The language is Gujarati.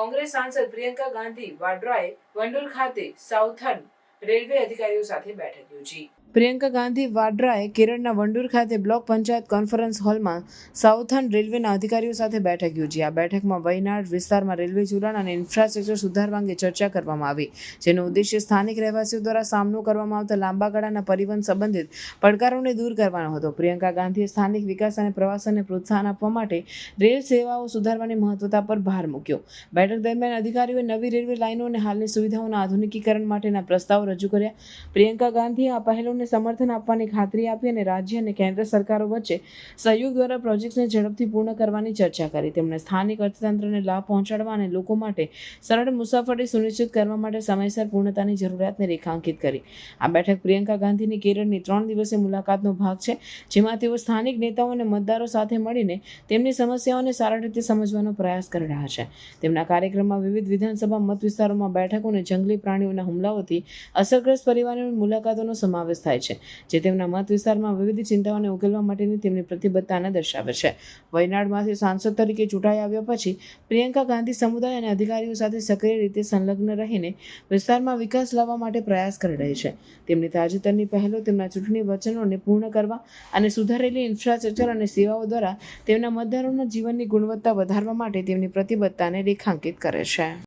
કોંગ્રેસ સાંસદ પ્રિયંકા ગાંધી વાડ્રાએ વંડોર ખાતે સાઉથર્ન રેલવે અધિકારીઓ સાથે બેઠક યોજી. પ્રિયંકા ગાંધી વાડ્રાએ કેરળના વંડુર ખાતે બ્લોક પંચાયત કોન્ફરન્સ હોલમાં સાઉથર્ન રેલવેના અધિકારીઓ સાથે બેઠક યોજી. આ બેઠકમાં વયનાડ વિસ્તારમાં રેલવે જોડાણ અને ઇન્ફ્રાસ્ટ્રક્ચર સુધારવા અંગે ચર્ચા કરવામાં આવી, જેનો ઉદ્દેશ્ય સ્થાનિક રહેવાસીઓ દ્વારા સામનો કરવામાં આવતા લાંબા ગાળાના પરિવહન સંબંધિત પડકારોને દૂર કરવાનો હતો. પ્રિયંકા ગાંધીએ સ્થાનિક વિકાસ અને પ્રવાસનને પ્રોત્સાહન આપવા માટે રેલ સેવાઓ સુધારવાની મહત્વતા પર ભાર મૂક્યો. બેઠક દરમિયાન અધિકારીઓએ નવી રેલવે લાઇનો અને હાલની સુવિધાઓના આધુનિકીકરણ માટેના પ્રસ્તાવ રજૂ કર્યા. પ્રિયંકા ગાંધીએ આ પહેલોને સમર્થન આપવાની ખાતરી આપી અને રાજ્ય અને કેન્દ્ર સરકારો વચ્ચે સહયોગ દ્વારા પ્રોજેક્ટ્સને ઝડપથી પૂર્ણ કરવાની ચર્ચા કરી. તેમણે સ્થાનિક અર્થતંત્રને લાભ પહોંચાડવા અને લોકો માટે સરળ મુસાફરી સુનિશ્ચિત કરવા માટે સમયસર પૂર્ણતાની જરૂરિયાતને રેખાંકિત કરી. આ બેઠક પ્રિયંકા ગાંધીની કેરળની ત્રણ દિવસીય મુલાકાતનો ભાગ છે, જેમાં તેઓ સ્થાનિક નેતાઓ અને મતદારો સાથે મળીને તેમની સમસ્યાઓને સારા રીતે સમજવાનો પ્રયાસ કરી રહ્યા છે. તેમના કાર્યક્રમમાં વિવિધ વિધાનસભા મત વિસ્તારોમાં બેઠકો અને જંગલી પ્રાણીઓના હુમલાઓથી અસરગ્રસ્ત પરિવારોની મુલાકાતોનો સમાવેશ થાય છે, જે તેમના મત વિસ્તારમાં વિવિધ ચિંતાઓને ઉકેલવા માટેની તેમની પ્રતિબદ્ધતાને દર્શાવે છે. વયનાડમાંથી સાંસદ તરીકે ચૂંટાઈ આવ્યા પછી, પ્રિયંકા ગાંધી સમુદાય અને અધિકારીઓ સાથે સક્રિય રીતે સંલગ્ન રહીને વિસ્તારમાં વિકાસ લાવવા માટે પ્રયાસ કરી રહી છે. તેમની તાજેતરની પહેલો તેમના ચૂંટણી વચનોને પૂર્ણ કરવા અને સુધારેલી ઇન્ફ્રાસ્ટ્રક્ચર અને સેવાઓ દ્વારા તેમના મતદારોના જીવનની ગુણવત્તા વધારવા માટે તેમની પ્રતિબદ્ધતાને રેખાંકિત કરે છે.